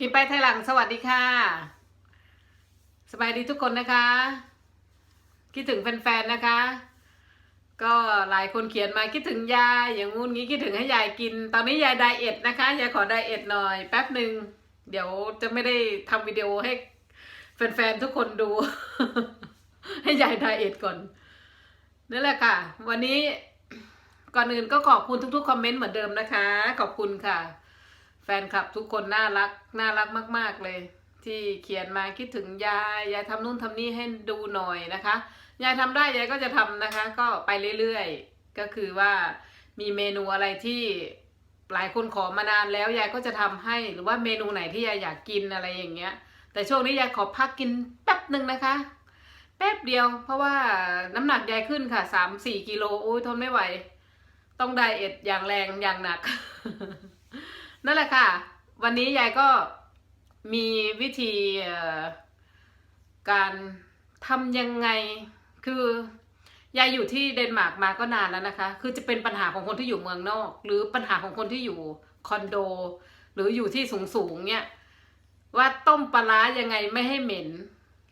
กินไปไทยหลังสวัสดีค่ะ สบายดีทุกคนนะคะ คิดถึงแฟนๆนะคะ ก็หลายคนเขียนมาคิดถึงยายอย่างงู้นงี้คิดถึงให้ยายกิน ตอนนี้ยายไดเอทนะคะยายขอไดเอทหน่อยแป๊บหนึ่งเดี๋ยวจะไม่ได้ทำวิดีโอให้แฟนๆทุกคนดู ให้ยายไดเอทก่อนนั่นแหละค่ะ วันนี้ก่อนอื่นก็ขอบคุณทุกๆคอมเมนต์เหมือนเดิมนะคะ ขอบคุณค่ะ แฟนคลับทุกคนน่ารักน่ารักมาก ๆเลย ที่เขียนมาคิดถึงยายยายทำนู่นทำนี่ให้ดูหน่อยนะคะยายทำได้ยายก็จะทำนะคะ ก็ไปเรื่อยๆ ก็คือว่ามีเมนูอะไรที่หลายคนขอมานานแล้วยายก็จะทำให้หรือว่าเมนูไหนที่ยายอยากกินอะไรอย่างเงี้ย แต่ช่วงนี้ยายขอพักกินแป๊บหนึ่งนะคะแป๊บเดียวเพราะว่าน้ำหนักยายขึ้นค่ะสามสี่กิโลโอ้ยทนไม่ไหว ต้องไดเอทอย่างแรงอย่างหนัก นั่นแหละค่ะ วันนี้ยายก็มีวิธีการทำยังไง คือยายอยู่ที่เดนมาร์กมาก็นานแล้วนะคะ คือจะเป็นปัญหาของคนที่อยู่เมืองนอก หรือปัญหาของคนที่อยู่คอนโด หรืออยู่ที่สูงสูงๆเนี่ยว่าต้มปลาร้ายังไงไม่ให้เหม็น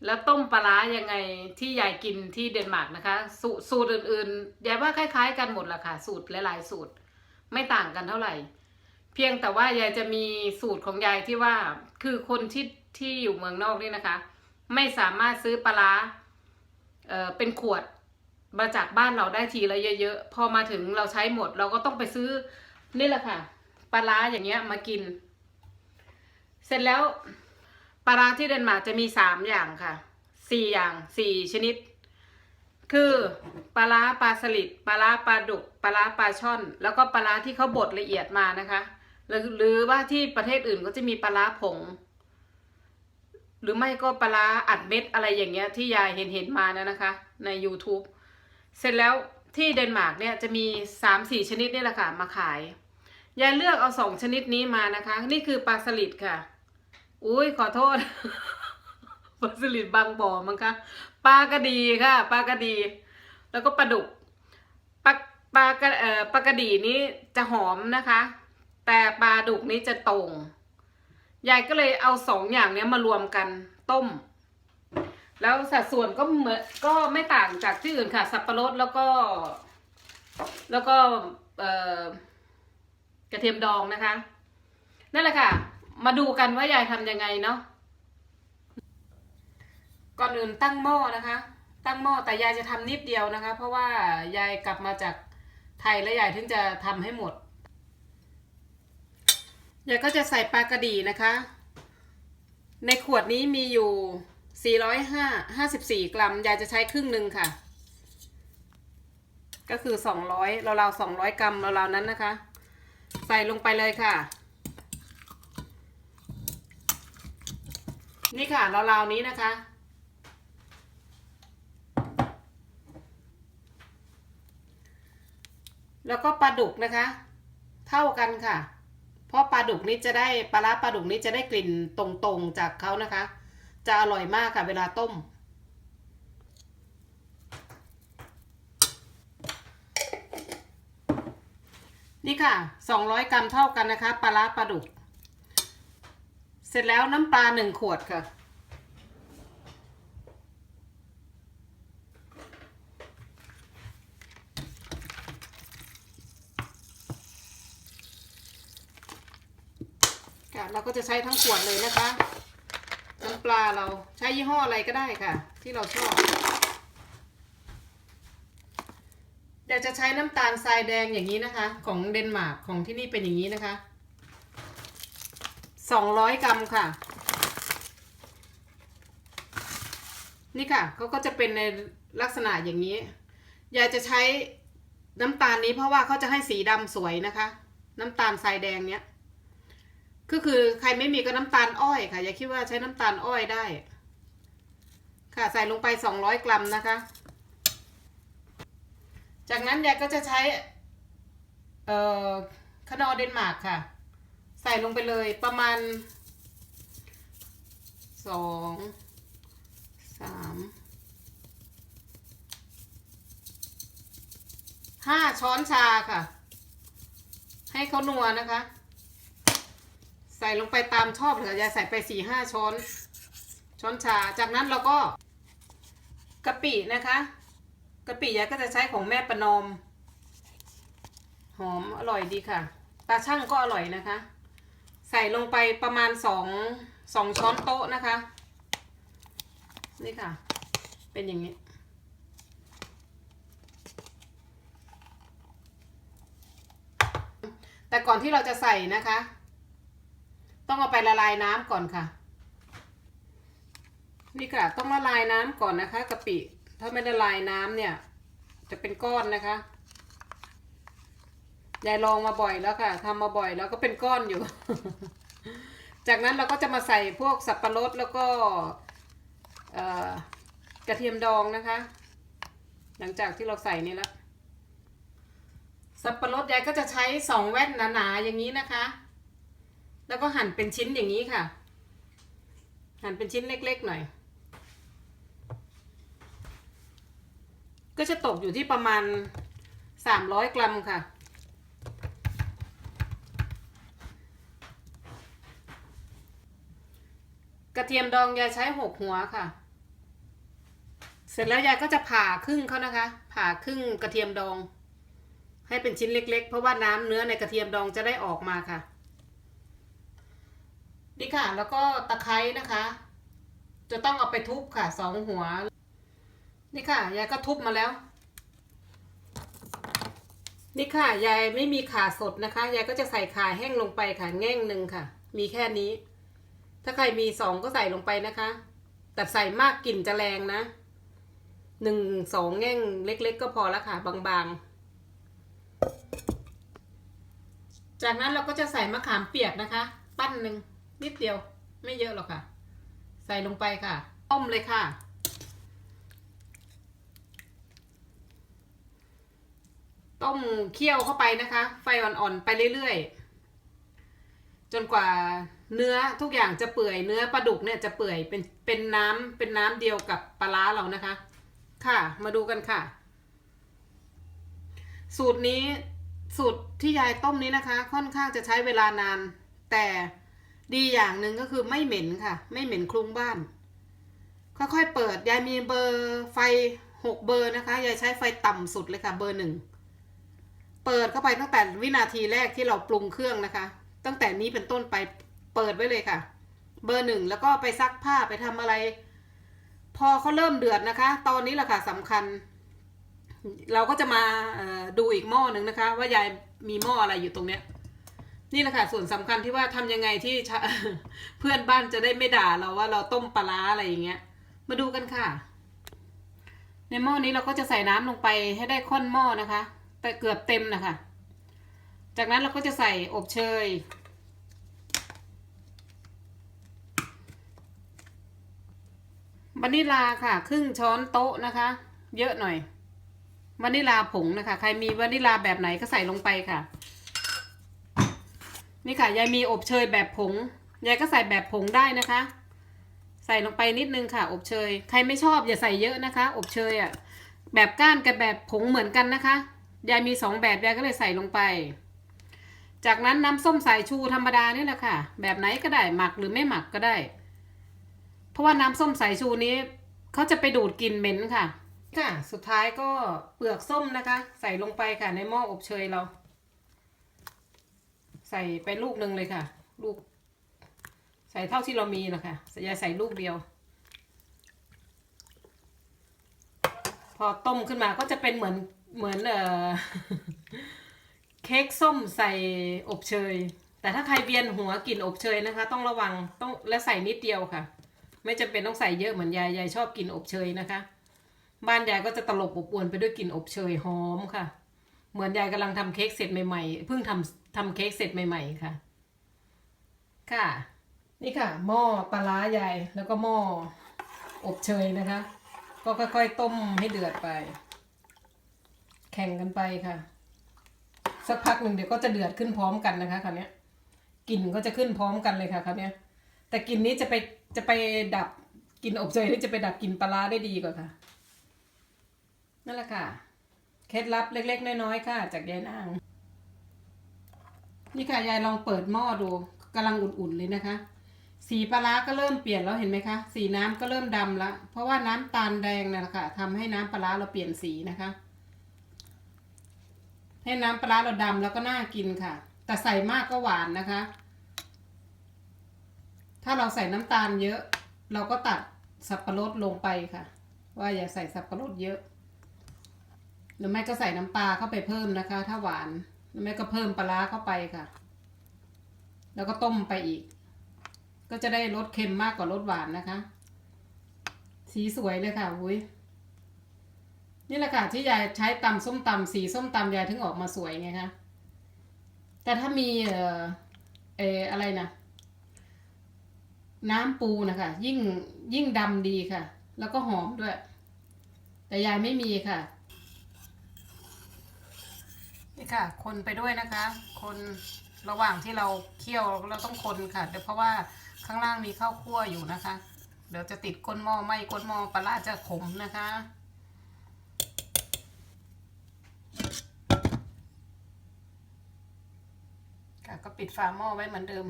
แล้วต้มปลาร้ายังไงที่ยายกินที่เดนมาร์กนะคะสูสูตรอื่นๆยายว่าคล้าย ๆ กันหมดละค่ะ สูตรหลายๆสูตร ไม่ต่างกันเท่าไหร่ เพียงแต่ว่ายายจะมีสูตรของยายที่ว่าคือคนที่ที่อยู่เมืองนอกนี่นะคะ ไม่สามารถซื้อปลาร้าเอ่อเป็นขวดมาจากบ้านเราได้ทีละเยอะๆพอมาถึงเราใช้หมด เราก็ต้องไปซื้อนี่แหละค่ะปลาร้าอย่างเงี้ยมากิน เสร็จแล้วปลาร้าที่เดนมาร์กจะมีสามอย่างค่ะสี่อย่างสี่ชนิด คือปลาร้าปลาสลิดปลาร้าปลาดุกปลาร้าปลาช่อน แล้วก็ปลาร้าที่เขาบดละเอียดมานะคะ หรือหรือว่าที่ประเทศอื่นก็จะมีปลาร้าผง หรือไม่ก็ปลาร้าอัดเม็ดอะไรอย่างเงี้ยที่ยายเห็นเห็นมานะนะคะ ใน YouTube เสร็จแล้วที่เดนมาร์กเนี่ยจะมีสามสี่ชนิดนี่แหละค่ะมาขาย ยายเลือกเอาสองชนิดนี้มานะคะ นี่คือปลาสลิดค่ะ อุ้ยขอโทษปลาสลิดบางบ่อมั้งคะปลากระดีค่ะปลากระดี แล้วก็ปลาดุกปลาปลากระเอ่อปลากระดีนี้จะหอมนะคะ แต่ปลาดุกนี้จะตรง ยายก็เลยเอาสองอย่างนี้มารวมกันต้ม แล้วสัดส่วนก็เหมือนก็ไม่ต่างจากที่อื่นค่ะ สับปะรดแล้วก็ แล้วก็กระเทียมดองนะคะ นั่นแหละค่ะ มาดูกันว่ายายทำยังไงเนาะก่อนอื่นตั้งหม้อนะคะ ตั้งหม้อแต่ยายจะทำนิดเดียวนะคะ เพราะว่ายายกลับมาจากไทยแล้วยายถึงจะทำให้หมด ยายก็จะใส่ปลากระดีนะคะ ในขวดนี้มีอยู่405 54 กรัม ยายจะใช้ครึ่งหนึ่งค่ะ ก็คือ 200เราๆ200 กรัมเราๆนั้นนะคะ ใส่ลงไปเลยค่ะ นี่ค่ะเราๆนี้นะคะ แล้วก็ปลาดุกนะคะ เท่ากันค่ะ เพราะปลาดุกนี้จะได้ปลาร้าปลาดุกนี้จะได้กลิ่นตรงๆจากเขานะคะ จะอร่อยมากค่ะเวลาต้ม นี่ค่ะ 200 กรัมเท่ากันนะคะ ปลาร้าปลาดุก เสร็จแล้วน้ำปลาหนึ่งขวดค่ะ ค่ะ เราก็จะใช้ทั้งขวดเลยนะคะ น้ำปลาเราใช้ยี่ห้ออะไรก็ได้ค่ะ ที่เราชอบเดี๋ยวจะใช้น้ำตาลทรายแดงอย่างนี้นะคะ ของเดนมาร์กของที่นี่เป็นอย่างนี้นะคะสองร้อยกรัมค่ะ นี่ค่ะเขาก็จะเป็นในลักษณะอย่างนี้ ยายจะใช้น้ำตาลนี้เพราะว่าเขาจะให้สีดำสวยนะคะ น้ำตาลทรายแดงเนี้ย ก็คือใครไม่มีก็น้ำตาลอ้อยค่ะ อย่าคิดว่าใช้น้ำตาลอ้อยได้ ค่ะใส่ลงไปสองร้อยกรัมนะคะ จากนั้นยายก็จะใช้ เอ่อขนอเดนมาร์กค่ะ ใส่ลงไปเลยประมาณสองสามห้าช้อนชาค่ะ ให้เขานัวนะคะ ใส่ลงไปตามชอบเลยค่ะยายใส่ไปสี่ห้าช้อน ช้อนชา จากนั้นเราก็กะปินะคะกะปิยายก็จะใช้ของแม่ประนอม หอมอร่อยดีค่ะ ตาช่างก็อร่อยนะคะ ใส่ลงไปประมาณสองสองช้อนโต๊ะนะคะ นี่ค่ะ เป็นอย่างนี้แต่ก่อนที่เราจะใส่นะคะ ต้องเอาไปละลายน้ำก่อนค่ะ นี่ค่ะต้องละลายน้ำก่อนนะคะกะปิถ้าไม่ละลายน้ำเนี่ย จะเป็นก้อนนะคะยายลองมาบ่อยแล้วค่ะทำมาบ่อยแล้วก็เป็นก้อนอยู่ จากนั้นเราก็จะมาใส่พวกสับปะรดแล้วก็กระเทียมดองนะคะ หลังจากที่เราใส่นี่แล้วสับปะรดยายก็จะใช้สองแว่นหนาๆอย่างนี้นะคะ แล้วก็หั่นเป็นชิ้นอย่างนี้ค่ะ หั่นเป็นชิ้นเล็ก ๆ หน่อย ก็จะตกอยู่ที่ประมาณสามร้อยกรัมค่ะ กระเทียมดองยายใช้หกหัวค่ะ เสร็จแล้วยายก็จะผ่าครึ่งเขานะคะ ผ่าครึ่งกระเทียมดอง ให้เป็นชิ้นเล็ก ๆ เพราะว่าน้ำเนื้อในกระเทียมดองจะได้ออกมาค่ะ นี่ค่ะ แล้วก็ตะไคร้นะคะ จะต้องเอาไปทุบค่ะสองหัว นี่ค่ะยายก็ทุบมาแล้ว นี่ค่ะยายไม่มีขาสดนะคะยายก็จะใส่ขาแห้งลงไปค่ะแง่งหนึ่งค่ะ มีแค่นี้ ถ้าใครมีสองก็ใส่ลงไปนะคะ แต่ใส่มากกลิ่นจะแรงนะหนึ่งสองแง่งเล็ก ๆ ก็พอแล้วค่ะ บางๆ จากนั้นเราก็จะใส่มะขามเปียกนะคะ ปั้นหนึ่ง นิดเดียว ไม่เยอะหรอกค่ะ ใส่ลงไปค่ะ ต้มเลยค่ะ ต้มเคี่ยวเข้าไปนะคะ ไฟอ่อนๆไปเรื่อยๆ จนกว่าเนื้อทุกอย่างจะเปื่อยเนื้อปลาดุกเนี่ยจะเปื่อยเป็นเป็นน้ำเป็นน้ำเดียวกับปลาร้าเรานะคะ ค่ะ มาดูกันค่ะ สูตรนี้สูตรที่ยายต้มนี้นะคะ ค่อนข้างจะใช้เวลานานแต่ ดีอย่างหนึ่งก็คือไม่เหม็นค่ะ ไม่เหม็นคลุ้งบ้าน ค่อยๆเปิดยายมีเบอร์ไฟหกเบอร์นะคะยายใช้ไฟต่ำสุดเลยค่ะเบอร์หนึ่งเปิดเข้าไปตั้งแต่วินาทีแรกที่เราปรุงเครื่องนะคะ ตั้งแต่นี้เป็นต้นไปเปิดไว้เลยค่ะ เบอร์หนึ่งแล้วก็ไปซักผ้าไปทำอะไร พอเขาเริ่มเดือดนะคะ ตอนนี้แหละค่ะสำคัญ เราก็จะมาดูอีกหม้อหนึ่งนะคะ ว่ายายมีหม้ออะไรอยู่ตรงเนี้ย นี่แหละค่ะส่วนสำคัญที่ว่าทำยังไงที่เพื่อนบ้านจะได้ไม่ด่าเราว่าเราต้มปลาอะไรอย่างเงี้ย มาดูกันค่ะ ในหม้อนี้เราก็จะใส่น้ำลงไปให้ได้ค่อนหม้อนะคะ แต่เกือบเต็มนะคะ จากนั้นเราก็จะใส่อบเชย วานิลาค่ะ ครึ่งช้อนโต๊ะนะคะ เยอะหน่อย วานิลาผงนะคะ ใครมีวานิลาแบบไหนก็ใส่ลงไปค่ะ นี่ค่ะยายมีอบเชยแบบผงยายก็ใส่แบบผงได้นะคะ ใส่ลงไปนิดนึงค่ะ อบเชย ใครไม่ชอบอย่าใส่เยอะนะคะ อบเชยอะแบบก้านกับแบบผงเหมือนกันนะคะยายมีสองแบบยายก็เลยใส่ลงไป จากนั้นน้ำส้มสายชูธรรมดานี่แหละค่ะ แบบไหนก็ได้หมักหรือไม่หมักก็ได้ เพราะว่าน้ำส้มสายชูนี้เขาจะไปดูดกลิ่นเหม็นค่ะ ค่ะ สุดท้ายก็เปลือกส้มนะคะ ใส่ลงไปค่ะในหม้ออบเชยเรา ใส่ไปลูกหนึ่งเลยค่ะ ลูก ใส่เท่าที่เรามีนะคะอย่าใส่ลูกเดียว พอต้มขึ้นมาก็จะเป็นเหมือนเหมือนเออเค้กส้มใส่อบเชย แต่ถ้าใครเวียนหัวกลิ่นอบเชยนะคะ ต้องระวังต้องและใส่นิดเดียวค่ะ ไม่จำเป็นต้องใส่เยอะเหมือนยายยายชอบกินอบเชยนะคะ บ้านยายก็จะตลบอบอวนไปด้วยกลิ่นอบเชยหอมค่ะ เหมือนยายกำลังทำเค้กเสร็จใหม่ๆเพิ่งทำ ทำเค้กเสร็จใหม่ ๆ ค่ะ ค่ะ นี่ค่ะ หม้อปลาร้ายายแล้วก็หม้ออบเชยนะคะ ก็ค่อยๆต้มให้เดือดไป แข่งกันไปค่ะ สักพักหนึ่งเดี๋ยวก็จะเดือดขึ้นพร้อมกันนะคะคราวนี้ยกลิ่นก็จะขึ้นพร้อมกันเลยค่ะคราวนี้ย แต่กลิ่นนี้จะไปจะไปดับกลิ่นอบเชยนี่จะไปดับกลิ่นปลาร้าได้ดีกว่าค่ะ นั่นแหละค่ะ เคล็ดลับเล็ก ๆ น้อยๆค่ะ จากยายนาง นี่ค่ะยายลองเปิดหม้อดูกำลังอุ่นๆเลยนะคะ สีปลาร้าก็เริ่มเปลี่ยนแล้วเห็นไหมคะ สีน้ำก็เริ่มดำละเพราะว่าน้ำตาลแดงนั่นแหละค่ะทำให้น้ำปลาร้าเราเปลี่ยนสีนะคะ ให้น้ำปลาร้าเราดำแล้วก็น่ากินค่ะ แต่ใส่มากก็หวานนะคะ ถ้าเราใส่น้ำตาลเยอะ เราก็ตัดสับปะรดลงไปค่ะ ว่าอย่าใส่สับปะรดเยอะ หรือไม่ก็ใส่น้ำปลาเข้าไปเพิ่มนะคะ ถ้าหวาน หรือไม่ก็เพิ่มปลาร้าเข้าไปค่ะ แล้วก็ต้มไปอีก ก็จะได้รสเค็มมากกว่ารสหวานนะคะ สีสวยเลยค่ะอุ้ยนี่แหละค่ะที่ยายใช้ตำส้มตำสีส้มตำยายถึงออกมาสวยไงคะแต่ถ้ามีเอ่อเอออะไรนะน้ำปูนะคะ ยิ่งยิ่งดำดีค่ะ แล้วก็หอมด้วย แต่ยายไม่มีค่ะ นี่ค่ะ คนไปด้วยนะคะ คนระหว่างที่เราเคี่ยวเราต้องคนค่ะเดี๋ยวเพราะว่าข้างล่างมีข้าวคั่วอยู่นะคะ เดี๋ยวจะติดก้นหม้อไหมก้นหม้อปลาร้าจะขมนะคะค่ะก็ปิดฝาหม้อไว้เหมือนเดิม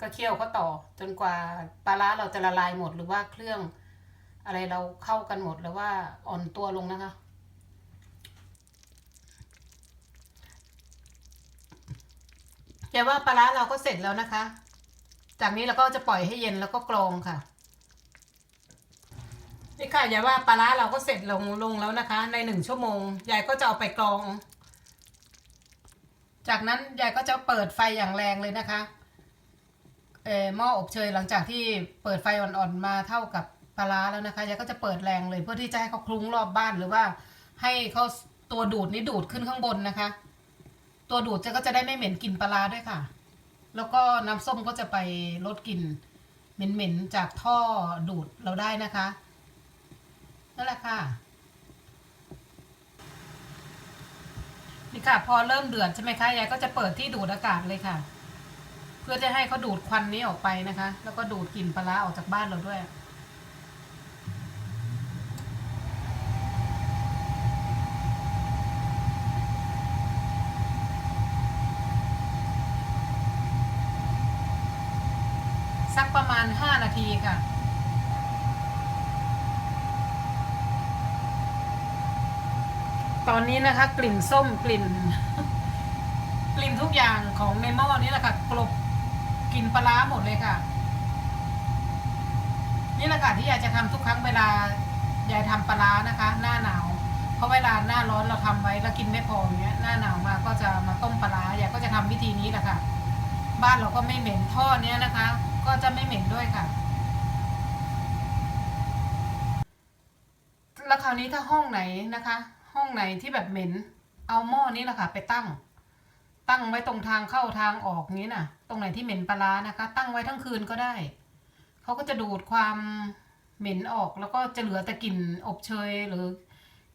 ก็เคี่ยวก็ต่อจนกว่าปลาร้าเราจะละลายหมดหรือว่าเครื่องอะไรเราเข้ากันหมดหรือว่าอ่อนตัวลงนะคะ ย่าว่าปลาร้าเราก็เสร็จแล้วนะคะ จากนี้เราก็จะปล่อยให้เย็นแล้วก็กรองค่ะ นี่ค่ะย่าว่าปลาร้าเราก็เสร็จลงลงแล้วนะคะ ในหนึ่งชั่วโมงยายก็จะเอาไปกรอง จากนั้นยายก็จะเปิดไฟอย่างแรงเลยนะคะเอ่อหม้ออบเชยหลังจากที่เปิดไฟอ่อนๆมาเท่ากับปลาร้าแล้วนะคะยายก็จะเปิดแรงเลยเพื่อที่จะให้เขาคลุ้งรอบบ้านหรือว่า ให้เขาตัวดูดนี้ดูดขึ้นข้างบนนะคะ ตัวดูดจะก็จะได้ไม่เหม็นกลิ่นปลาด้วยค่ะ แล้วก็น้ำส้มก็จะไปลดกลิ่นเหม็นๆจากท่อดูดเราได้นะคะนั่นแหละค่ะนี่ค่ะ พอเริ่มเดือดใช่ไหมคะยายก็จะเปิดที่ดูดอากาศเลยค่ะ เพื่อจะให้เขาดูดควันนี้ออกไปนะคะ แล้วก็ดูดกลิ่นปลาออกจากบ้านเราด้วย ประมาณห้านาทีค่ะ ตอนนี้นะคะ กลิ่นส้มกลิ่น กลิ่นทุกอย่างของในหม้อนี้แหละค่ะกลบกลิ่นปลาหมดเลยค่ะ นี่แหละค่ะที่ยายจะทำทุกครั้งเวลายายทำปลานะคะ หน้าหนาว เพราะเวลาหน้าร้อนเราทำไว้แล้วกินไม่พออย่างเงี้ยหน้าหนาวมาก็จะมาต้มปลาร้ายายก็จะทำวิธีนี้แหละค่ะบ้านเราก็ไม่เหม็นท่อเนี้ยนะคะ ก็จะไม่เหม็นด้วยค่ะ แล้วคราวนี้ถ้าห้องไหนนะคะ ห้องไหนที่แบบเหม็น เอาหม้อนี้แหละค่ะ ไปตั้ง ตั้งไว้ตรงทางเข้าทางออกนี้น่ะ ตรงไหนที่เหม็นปลาร้านะคะ ตั้งไว้ทั้งคืนก็ได้เขาก็จะดูดความเหม็นออกแล้วก็จะเหลือแต่กลิ่นอบเชยหรือ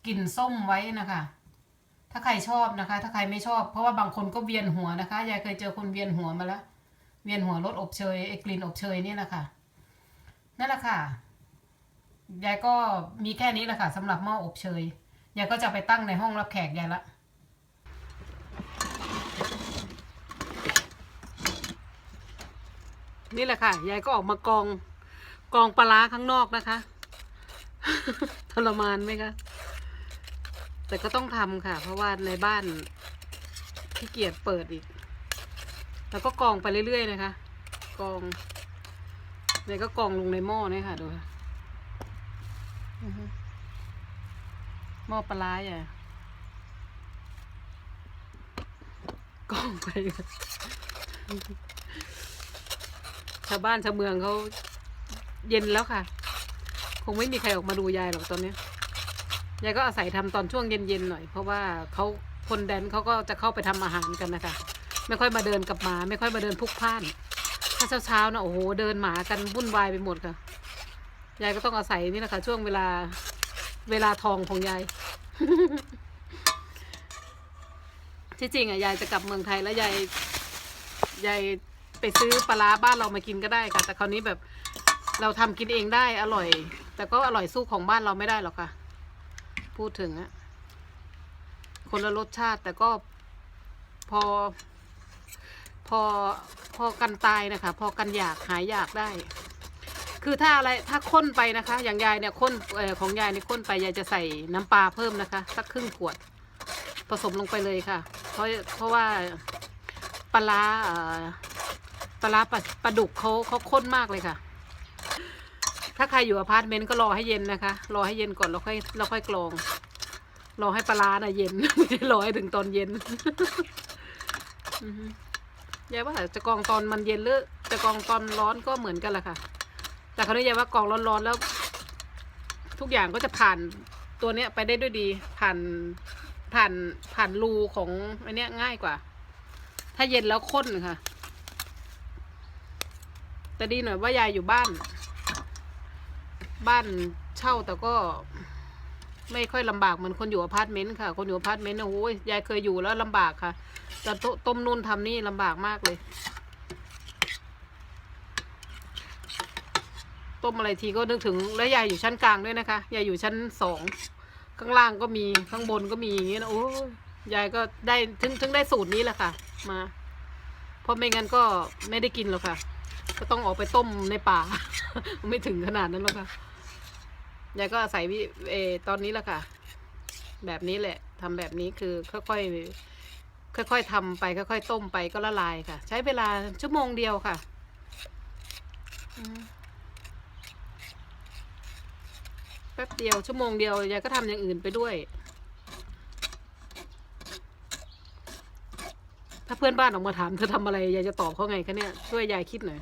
กลิ่นส้มไว้นะคะ ถ้าใครชอบนะคะ ถ้าใครไม่ชอบ เพราะว่าบางคนก็เวียนหัวนะคะ ยายเคยเจอคนเวียนหัวมาแล้ว เวียนหัวรสอบเชยไอ้กลิ่นอบเชยนี่แหละค่ะนั่นแหละค่ะยายก็มีแค่นี้แหละค่ะสำหรับหม้ออบเชยยายก็จะไปตั้งในห้องรับแขกยายละนี่แหละค่ะ ยายก็ออกมากองกองปลาร้าข้างนอกนะคะ ทรมานไหมคะ แต่ก็ต้องทำค่ะ เพราะว่าในบ้านขี้เกียจเปิดอีก แล้วก็กองไปเรื่อยๆนะคะกองเนี่ยก็กองลงในหม้อเนี่ยค่ะดูค่ะอือฮึหม้อปลาร้าอะกองไปค่ะชาวบ้านชาวเมืองเขาเย็นแล้วค่ะ คงไม่มีใครออกมาดูยายหรอกตอนเนี้ยยายก็อาศัยทำตอนช่วงเย็นๆหน่อย เพราะว่าเขาคนแดนเขาก็จะเข้าไปทำอาหารกันนะคะ ไม่ค่อยมาเดินกับหมา ไม่ค่อยมาเดินพุกพ่าน ถ้าเช้าๆนะโอ้โหเดินหมากันวุ่นวายไปหมดค่ะ ยายก็ต้องอาศัยนี่แหละค่ะช่วงเวลาเวลาทองของยาย ที่จริงอะยายจะกลับเมืองไทยแล้วยายยายไปซื้อปลาบ้านเรามากินก็ได้ค่ะ แต่คราวนี้แบบเราทำกินเองได้อร่อย แต่ก็อร่อยสู้ของบ้านเราไม่ได้หรอกค่ะ พูดถึงอะคนละรสชาติแต่ก็พอ พอพอกันตายนะคะ พอกันอยากหายอยากได้ คือถ้าอะไรถ้าข้นไปนะคะ อย่างยายเนี่ยข้นออของยายเนี่ยข้นไปยายจะใส่น้ำปลาเพิ่มนะคะ สักครึ่งขวด ผสมลงไปเลยค่ะ เพราะเพราะว่าปลาปลาปลาปลาดุกเขาเขาข้นมากเลยค่ะ ถ้าใครอยู่อพาร์ตเมนต์ก็รอให้เย็นนะคะ รอให้เย็นก่อนแล้วค่อยแล้วค่อยกรอง รอให้ปลาร้าน่ะเย็นไม่ได้รอให้ถึงตอนเย็น อือ ยายว่าจะกองตอนมันเย็นหรือจะกองตอนร้อนก็เหมือนกันแหละค่ะ แต่เขาเนี่ยายว่ากรองร้อนๆแล้ว ทุกอย่างก็จะผ่านตัวเนี้ยไปได้ด้วยดี ผ่านผ่านผ่านรูของอันเนี้ยง่ายกว่า ถ้าเย็นแล้วข้นค่ะ แต่ดีหน่อยว่ายายอยู่บ้าน บ้านเช่าแต่ก็ไม่ค่อยลำบากเหมือนคนอยู่อพาร์ตเมนต์ค่ะ คนอยู่อพาร์ตเมนต์เนี่ยโอ้ยยายเคยอยู่แล้วลำบากค่ะ ต่ตต้มนู่นทำนี่ลำบากมากเลย ต้มอะไรทีก็นึกถึงแล้วยายอยู่ชั้นกลางด้วยนะคะยายอยู่ชั้นสองข้างล่างก็มีข้างบนก็มีอย่างนี้นะโอ้ยยายก็ได้ถึงถึงได้สูตรนี้แหละค่ะ มาเพราะไม่งั้นก็ไม่ได้กินหรอกค่ะ ก็ต้องออกไปต้มในป่า ไม่ถึงขนาดนั้นหรอกค่ะยายก็อาศัยวิเอตอนนี้แหละค่ะ แบบนี้แหละทำแบบนี้คือค่อยๆ ค่อยๆทำไปค่อยๆต้มไปก็ละลายค่ะ ใช้เวลาชั่วโมงเดียวค่ะแป๊บเดียวชั่วโมงเดียวยายก็ทำอย่างอื่นไปด้วย ถ้าเพื่อนบ้านออกมาถามเธอทำอะไรยายจะตอบเขาไงคะเนี่ยช่วยยายคิดหน่อย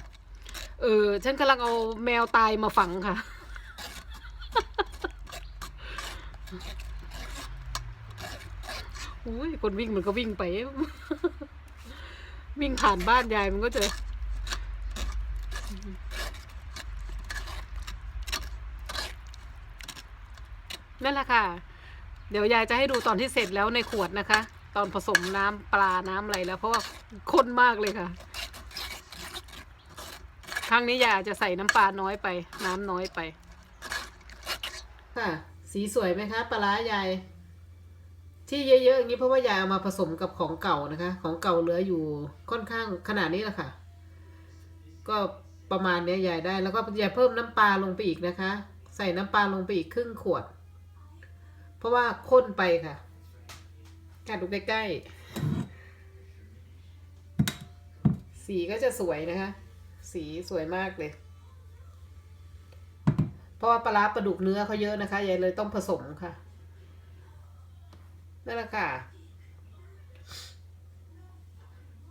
เออฉันกำลังเอาแมวตายมาฝังค่ะ อุ้ยคนวิ่งมันก็วิ่งไป วิ่งผ่านบ้านยายมันก็เจอนั่นแหละค่ะ เดี๋ยวยายจะให้ดูตอนที่เสร็จแล้วในขวดนะคะ ตอนผสมน้ำปลาน้ำอะไรแล้ว เพราะว่าข้นมากเลยค่ะ ครั้งนี้ยายอาจจะใส่น้ำปลาน้อยไป น้ำน้อยไป ค่ะ สีสวยไหมคะปลาร้ายาย ที่เยอะๆอย่างนี้เพราะว่ายายเอามาผสมกับของเก่านะคะ ของเก่าเหลืออยู่ค่อนข้างขนาดนี้แหละค่ะ ก็ประมาณเนี้ยยายได้แล้วก็ยายเพิ่มน้ำปลาลงไปอีกนะคะ ใส่น้ำปลาลงไปอีกครึ่งขวด เพราะว่าข้นไปค่ะกัดดูใกล้ๆสีก็จะสวยนะคะ สีสวยมากเลย เพราะว่าปลาร้าปลาดุกเนื้อเขาเยอะนะคะยายเลยต้องผสมค่ะ นั่นแหละค่ะ